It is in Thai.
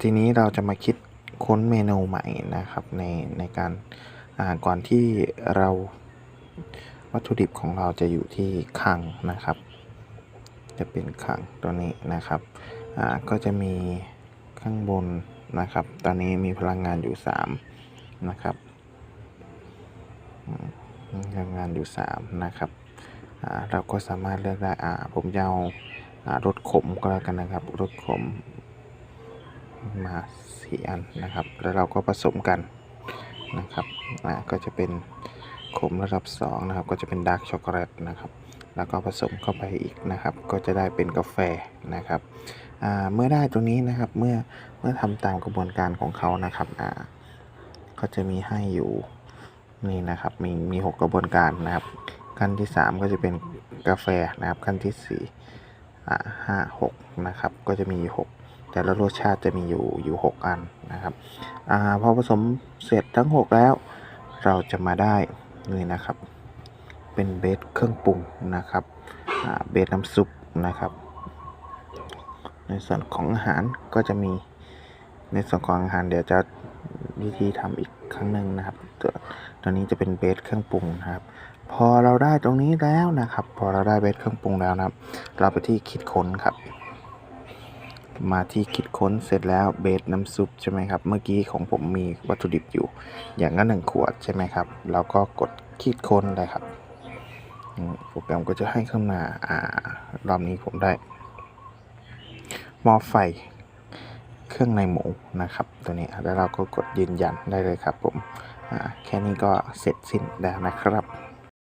ทีนี้เราจะมาคิดค้นเมนูใหม่นะครับในในการก่อนที่เราวัตถุดิบของเราจะอยู่ที่คังนะครับ จะเป็นคังตัวนี้นะครับก็จะมีข้างบนนะครับ ตอนนี้มีพลังงานอยู่ 3 นะครับพลังงานอยู่ 3 นะครับเราก็สามารถเลือกได้อ่าผมจะเอาอ่ารสขมก็แล้วกันนะครับรสขม มาสี่อันนะครับ แล้วเราก็ผสมกันนะครับอ่าก็จะเป็นขมระดับ2นะครับ ก็จะเป็นดาร์กช็อกโกแลตนะครับ แล้วก็ผสมเข้าไปอีกนะครับ ก็จะได้เป็นกาแฟนะครับอ่าเมื่อได้ตรงนี้นะครับ เมื่อเมื่อทำตามกระบวนการของเขานะครับอ่าก็จะมีให้อยู่นี่นะครับมีมี6กระบวนการนะครับ ขั้นที่ 3 ก็จะเป็นกาแฟนะครับ ขั้นที่4อ่าห้าหกนะครับ ก็จะมีหก แต่ละรสชาติจะมีอยู่อยู่ 6 อันนะครับอพอผสมเสร็จทั้ง 6 แล้ว เราจะมาได้นี่นะครับ เป็นเบสเครื่องปรุงนะครับเบสน้ำซุปนะครับ ในส่วนของอาหารก็จะมีในส่วนของอาหารเดี๋ยวจะวิธีทำอีกครั้งหนึ่งนะครับตัวตัวนี้จะเป็นเบสเครื่องปรุงนะครับ พอเราได้ตรงนี้แล้วนะครับ พอเราได้เบสเครื่องปรุงแล้วนะครับ เราไปที่คิดค้นครับ มาที่คิดค้นเสร็จแล้วเบสน้ำซุปใช่ไหมครับ เมื่อกี้ของผมมีวัตถุดิบอยู่ อย่างละหนึ่งขวดใช่ไหมครับ เราก็กดคิดค้นเลยครับอืมโปรแกรมก็จะให้ขึ้นมาอ่ารอบนี้ผมได้หม้อไฟเครื่องในหมูนะครับ ตัวนี้แล้วเราก็กดยืนยันได้เลยครับผมแค่นี้ก็เสร็จสิ้นแล้วนะครับ